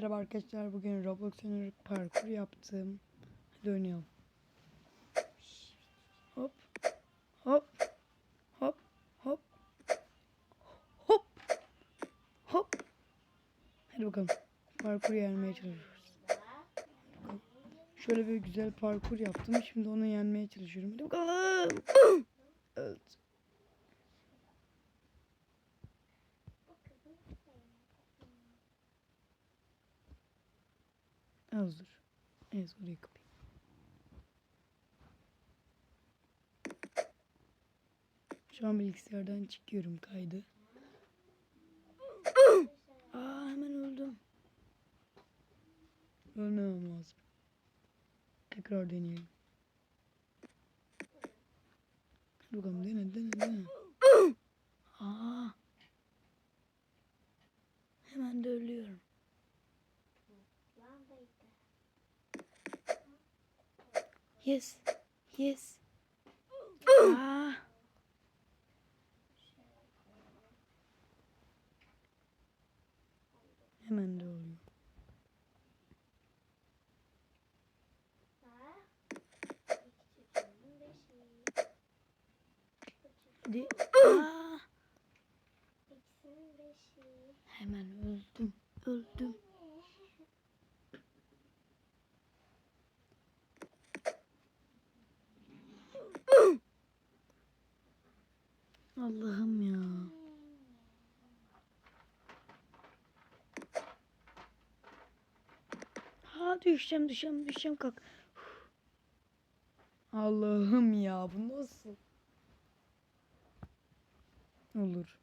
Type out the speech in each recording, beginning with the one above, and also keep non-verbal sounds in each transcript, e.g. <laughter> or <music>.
Merhaba arkadaşlar bugün Roblox oyunu parkur yaptım. Hadi oynayalım. Hop. Hop. Hop. Hop. Hop. Hop. Hadi bakalım. Parkur yenmeye çalışıyoruz. Şöyle bir güzel parkur yaptım. Şimdi onu yenmeye çalışıyorum. Hadi bakalım. Evet. Az dur. Evet orayı kapayım. Şu an bilgisayardan çıkıyorum kaydı. <coughs> Aa hemen öldüm. Ölmemem lazım. Tekrar deneyelim. Bakalım dene dene dene. Aa. Hemen de ölüyorum. Yes. Yes. Aa. Hemen de oluyor. Hadi. Aa. Hemen öldüm. Öldüm. Allah'ım ya. Ha düşeceğim düşeceğim düşeceğim kalk. Allah'ım ya bu nasıl? Olur.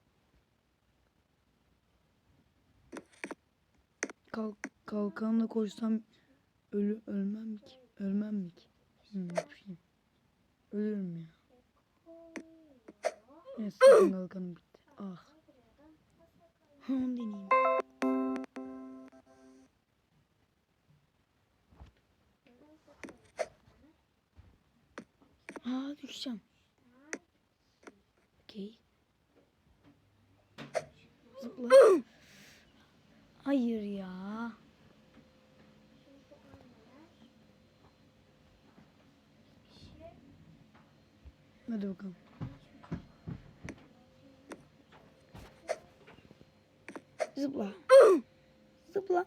Kalk kalkanla koşsam ölü ölmem ki. Ölmem mi ki? Yapayım. Ölürüm ya. Neyse kalkanım bitti. Ah. Onu deneyeyim. Aa düşeceğim. Okey. Zıpla. Hayır ya. Hadi bakalım. Zıpla. Zıpla.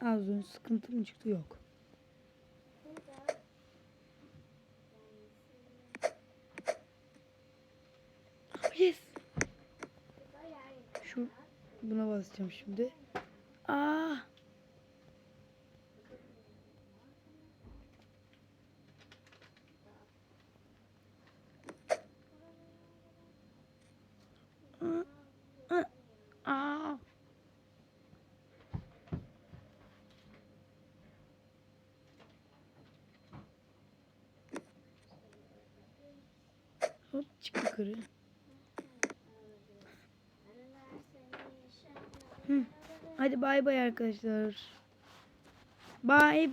Az önce sıkıntı mı çıktı? Yok. Yes. Şu buna basacağım şimdi. Aa. Yukarı. Hadi bay bay arkadaşlar. Bay bay.